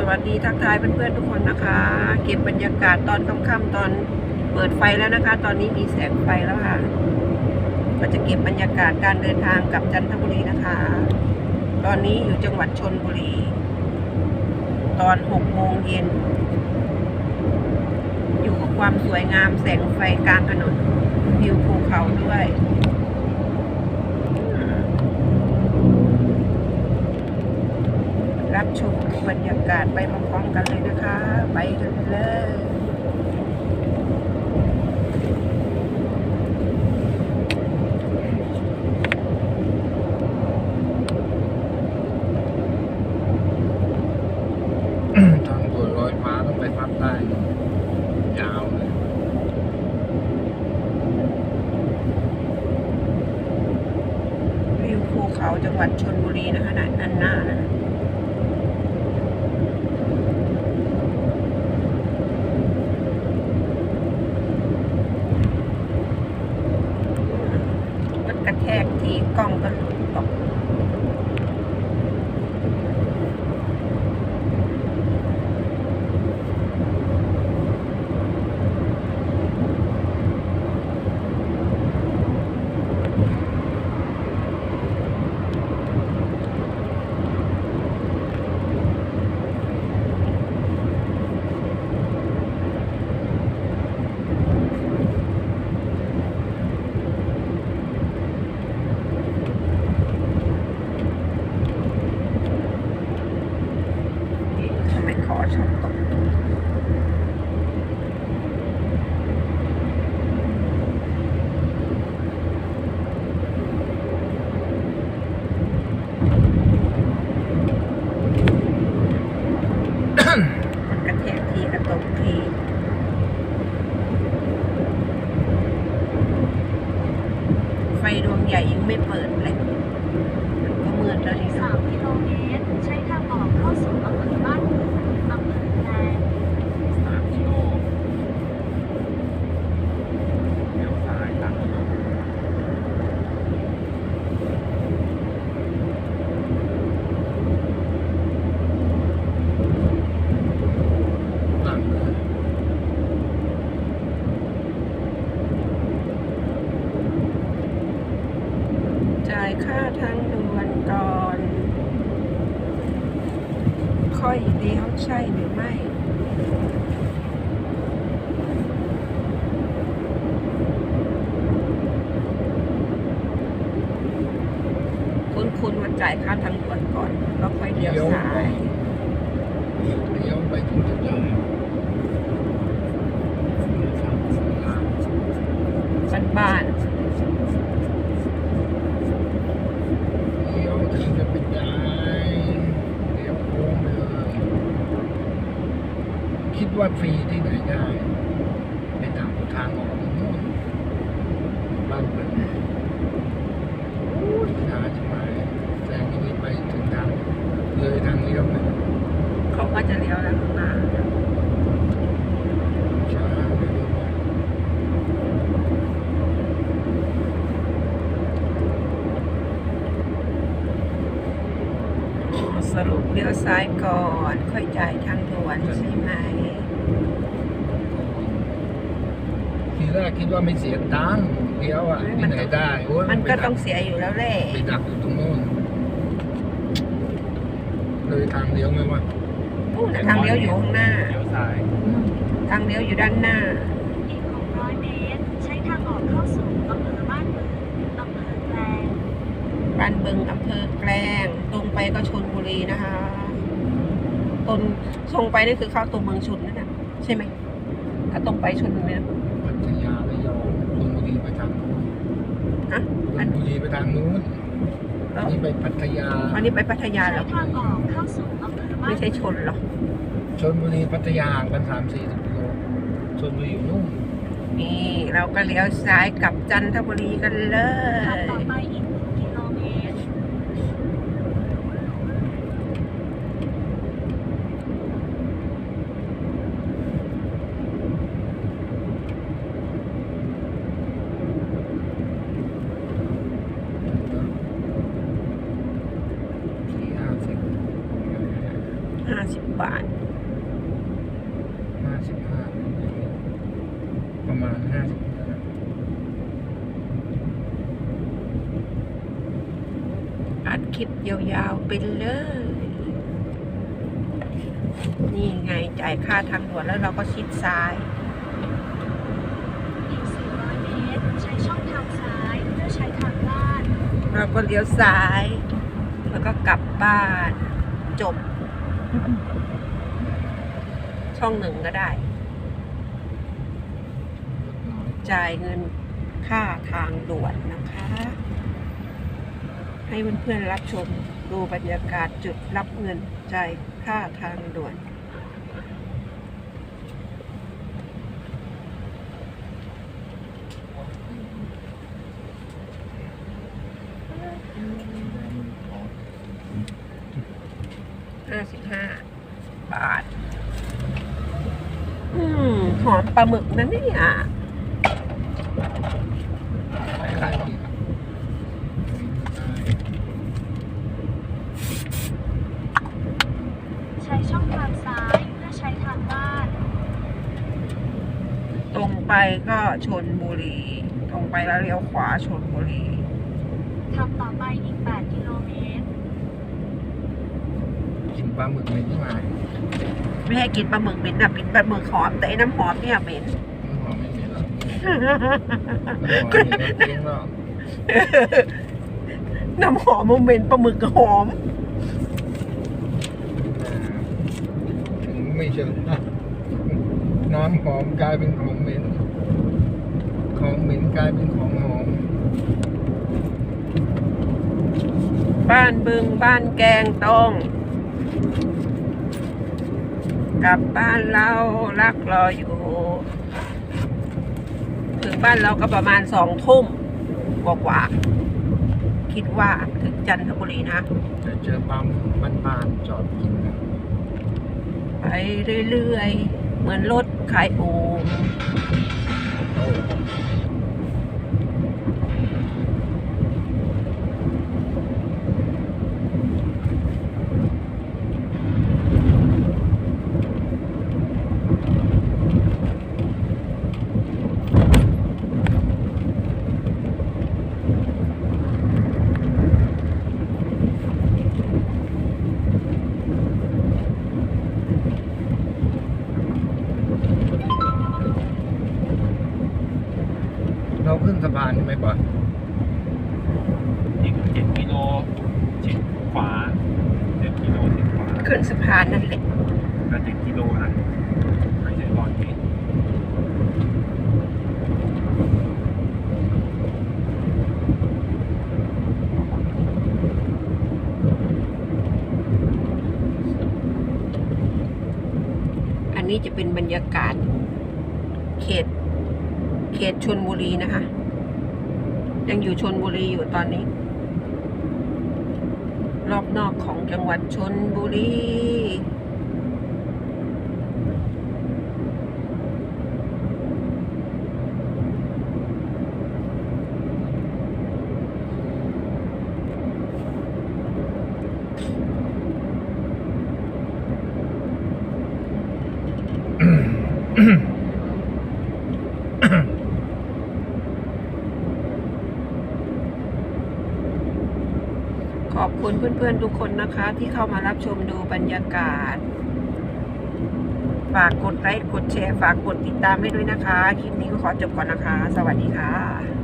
สวัสดีทักทายเพื่อนๆทุกคนนะคะ เก็บบรรยากาศตอนค่ำๆตอนเปิดไฟแล้วนะคะ ตอนนี้มีแสงไฟแล้วค่ะ ก็จะเก็บบรรยากาศการเดินทางกับจันทบุรีนะคะ ตอนนี้อยู่จังหวัดชนบุรี ตอนหกโมงเย็น อยู่กับความสวยงามแสงไฟกลางถนนวิวภูเขาด้วยรับชม บรรยากาศไปพร้อมๆกันเลยนะคะ ไปกันเลยทางด่วนลอยฟ้าต้องไปภาคใต้ยาวเลยวิวภูเขาจังหวัดชนบุรีนะคะนะอันหน้านะมันกระแท กที่กล้องก็หลุดออก ทำไมขอชอบตกมันกระแทกทีกระตกที ไฟด วงใหญ่ยังไม่เปิดเลย มันก็มืดแล้วทีเดียว 3กิโลเมตร ใช้ทางออกเข้าสู่อำเภอบ้านบึงอำเภอแกลง สามกิโลเลี้ยวซ้ายตัด หลังเลย จ่าย ค่าทางด่วนก่อน ค่อยเลี้ยวใช่หรือไม่คุณคุณมาจ่ายค่าทางด่วนก่อนแล้วค่อยเลี้ยวซ้ายเลี้ยวไปถึงจุดเดิมฝั่งสงขลาบ้านบ้าน เลี้ยวถึงจะไปจ่ายเลี้ยวโค้งไปเลย คิด ว่าฟรีที่ไหนได้ไปตามทางออกนู่นบ้านเปิดโอ้ยช้าใช่ไหมแซงที่นี่ไปถึงทางเลยทางเลี้ยวเลยๆเขาก็จะเลี้ยวแล้วข้างหน้าช้าไปเรื่อยสรุปเลี้ยวซ้ายก่อน ค่อยจ่ายทางด่วนใช่ไหม ทีแรกคิดว่าไม่เสียตังค์เลี้ยวอะที่ไหนได้โอ้ยมันก็ไปดัต้องเสียอยู่แล้วแหละไปดักอยู่ตรงโน้นเลยทางเลี้ยวไหมวะนู่นน่ะทางเลี้ยวอยู่ข้างหน้า เลี้ยวซ้ายทางเลี้ยวอยู่ด้านหน้า อีก 600 เมตร ใช้ทางออกเข้าสู่อำเภอบ้านบึงอำเภอแกลงบ้านบึงอำเภอแกลงตรงไปก็ชนบุรีนะคะ ตนตรงไปนี่คือเข้าตัวเมืองชนนั่นน่ะใช่ไหมถ้าตรงไปชนบุรีนะพัทยาระยองชลบุรีไปทางนู้นฮะชลบุรีไปทางนู้นแล้วนี่ไปพัทยาอันนี้ไปพัทยาใช้แล้วทางออกเข้าสู่อำเภอบ้านไม่ใช่ชนหรอชลบุรีพัทยาห่างกันสามสี่สิบกิโลชลบุรีอยู่นู่นนี่เราก็เลี้ยวซ้ายกลับจันทบุรีกันเลขับย ต่อไปอีก 1 กิโลเมตร สี่ห้าสิบ ห้าาสิบบาท ห้าสิบห้าประมาณห้าสิบห้า อัด คลิปยาวๆไปเลย นี่ไงจ่ายค่าทางด่วนแล้วเราก็ชิดซ้ายอีก400เมตรใช้ช่องทางซ้ายเพื่อใช้ทางลาดเราก็เลี้ยวซ้าย แล้วก็กลับบ้านจบ ช่องหนึ่งก็ได้ จ่ายเงินค่าทางด่วนนะคะ ให้เพื่อนๆรับชมดูบรรยากาศจุดรับเงินจ่ายค่าทางด่วนห้าสิบห้าบาท อืม หอมปลาหมึกนะเนี่ยไปขายที่ ใช้ช่องทางซ้ายเพื่อใช้ทางลาด ตรง ไปก็ชนบุรีตรงไปแล้วเลี้ยวขวาชนบุรีทำต่อไปอีก 8 กิโลเมตร กินปลาหมึกเหม็นที่ไหนไม่ให้กินปลาหมึกเหม็นนะกินปลาหมึกหอมแต่ไอ้น้ำหอมเนี่ยเหม็นหอมไม่เหม็นหรอกน้ำหอมไม่เหม็นรสเองหรอกน้ำหอมมันเหม็นปลาหมึกก็หอม ถึงไม่เชิงนะ น้ำหอมกลายเป็นของเหม็น ของเหม็นกลายเป็นของหอม บ้านบึงบ้านแกงต้องกลับบ้านเรารักรออยู่ ถึงบ้านเราก็ประมาณสองทุ่มกว่าๆคิดว่าถึงจันทบุรีนะจะเจอปั๊มบ้านๆจอดกินนะไปเรื่อยๆ เหมือนรถขายโอม สะพานใช่ไหมก่อนอีกเจ็ดกิโลชิดขวาเจ็ดกิโลชิดขวาขึ้นสะพานนั่นแหละก็เจ็ดกิโลนะไม่ใช่ก่อนนี้อันนี้จะเป็นบรรยากาศ เขต เขตชนบุรีนะคะ ยังอยู่ชนบุรีอยู่ตอนนี้ รอบนอกของจังหวัดชนบุรี ขอบคุณเพื่อนๆทุกคนนะคะ ที่เข้ามารับชมดูบรรยากาศ ฝากกดไลค์กดแชร์ ฝากกดติดตามให้ด้วยนะคะ คลิปนี้ก็ขอจบก่อนนะคะ สวัสดีค่ะ